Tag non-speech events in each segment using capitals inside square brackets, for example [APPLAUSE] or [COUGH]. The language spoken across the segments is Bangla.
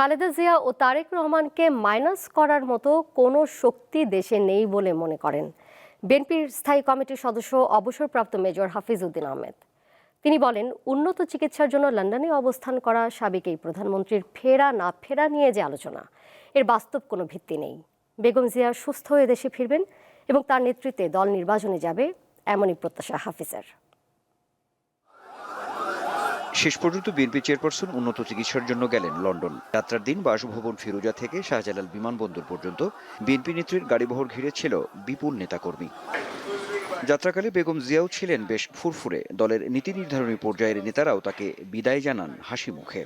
খালেদা জিয়া ও তারেক রহমানকে মাইনাস করার মতো কোনো শক্তি দেশে নেই বলে মনে করেন। বিএনপির স্থায়ী কমিটির সদস্য অবসরপ্রাপ্ত মেজর হাফিজ উদ্দিন আহমেদ। তিনি বলেন, উন্নত চিকিৎসার জন্য লন্ডনে অবস্থান করা সাবেক এই প্রধানমন্ত্রীর ফেরা না ফেরা নিয়ে যে আলোচনা, এর বাস্তব কোনো ভিত্তি নেই। বেগম জিয়া সুস্থ হয়ে দেশে ফিরবেন এবং তার নেতৃত্বে দল নির্বাচনে যাবে, এমনই প্রত্যাশা হাফিজের। শেষ পর্যন্ত বিএনপি চেয়ারপারসন উন্নত চিকিৎসার জন্য গেলেন লন্ডন। যাত্রার দিন বাসভবন ফিরোজা থেকে শাহজালাল বিমানবন্দর পর্যন্ত বিএনপি নেত্রীর গাড়িবহর ঘিরে ছিল বিপুল নেতাকর্মী। যাত্রাকালে বেগম জিয়াও ছিলেন বেশ ফুরফুরে। দলের নীতি নির্ধারণী পর্যায়ের নেতারাও তাকে বিদায় জানান হাসি মুখে।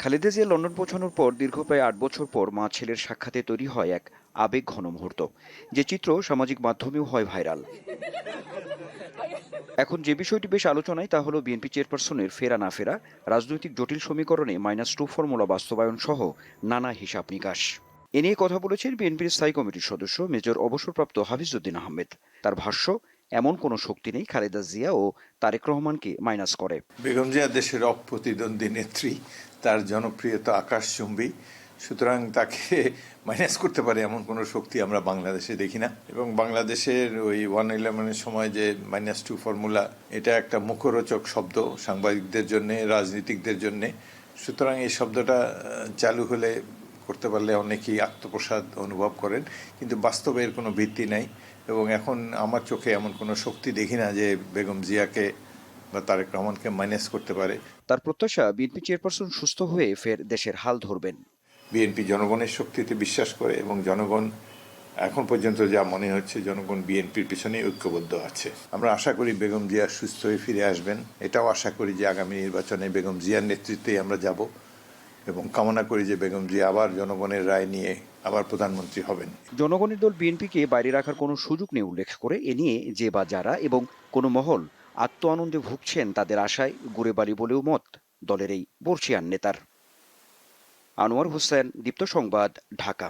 খালেদা জিয়া লন্ডন পৌঁছানোর পর দীর্ঘ প্রায় আট বছর পর মা ছেলের সাক্ষাতে তৈরি হয় এক আবেগ ঘন মুহূর্ত, যে চিত্র সামাজিক মাধ্যমেও হয় ভাইরাল। এখন যে বিষয়টি বেশ আলোচনায়, তা হলো বিএনপি চেয়ারপারসনের ফেরা না ফেরা, রাজনৈতিক জটিল সমীকরণে মাইনাস টু ফর্মুলা বাস্তবায়ন সহ নানা হিসাব নিকাশ। এ নিয়ে কথা বলেছেন বিএনপির স্থায়ী কমিটির সদস্য মেজর অবসরপ্রাপ্ত হাফিজউদ্দিন আহমেদ। তার ভাষ্য, এমন কোনো শক্তি নেই খালেদা জিয়া ও তারেক রহমানকে মাইনাস করে। বেগম জিয়া দেশের অপ্রতিদ্বন্দ্বী নেত্রী, তার জনপ্রিয়তা আকাশচুম্বী। সুতরাং তাকে [LAUGHS] মাইনাস করতে পারে এমন কোনো শক্তি আমরা বাংলাদেশে দেখি না। এবং বাংলাদেশের ওই ওয়ান ইলেভেনের সময় যে মাইনাস টু ফর্মুলা এটা একটা মুখরোচক শব্দ সাংবাদিকদের জন্য, রাজনীতিকদের জন্য। সুতরাং এই শব্দটা চালু হলে করতে পারলে অনেকেই আত্মপ্রসাদ অনুভব করেন, কিন্তু বাস্তবে এর কোনো ভিত্তি নাই। এবং এখন আমার চোখে এমন কোনো শক্তি দেখি না যে বেগম জিয়াকে বা তারেক রহমানকে মাইনাস করতে পারে। তার প্রত্যাশা বিএনপি চেয়ারপারসন সুস্থ হয়ে ফের দেশের হাল ধরবেন। বিএনপি জনগণের শক্তিতে বিশ্বাস করে এবং জনগণ এখন পর্যন্ত যা মনে হচ্ছে, জনগণ বিএনপির পিছনেই ঐক্যবদ্ধ আছে। আমরা আশা করি বেগম জিয়া সুস্থ হয়ে ফিরে আসবেন। এটাও আশা করি যে আগামী নির্বাচনে বেগম জিয়ার নেতৃত্বেই আমরা যাব এবং কামনা করি যে বেগম জিয়া আবার জনগণের রায় নিয়ে আবার প্রধানমন্ত্রী হবেন। জনগণের দল বিএনপিকে বাইরে রাখার কোনো সুযোগ নেই উল্লেখ করে, এ নিয়ে যে বা যারা এবং কোনো মহল আত্ম আনন্দে ভুগছেন তাদের আশায় ঘুরে বাড়ি বলেও মত দলের এই বর্ষিয়ান নেতার। আনোয়ার হোসেন দীপ্ত সংবাদ ঢাকা।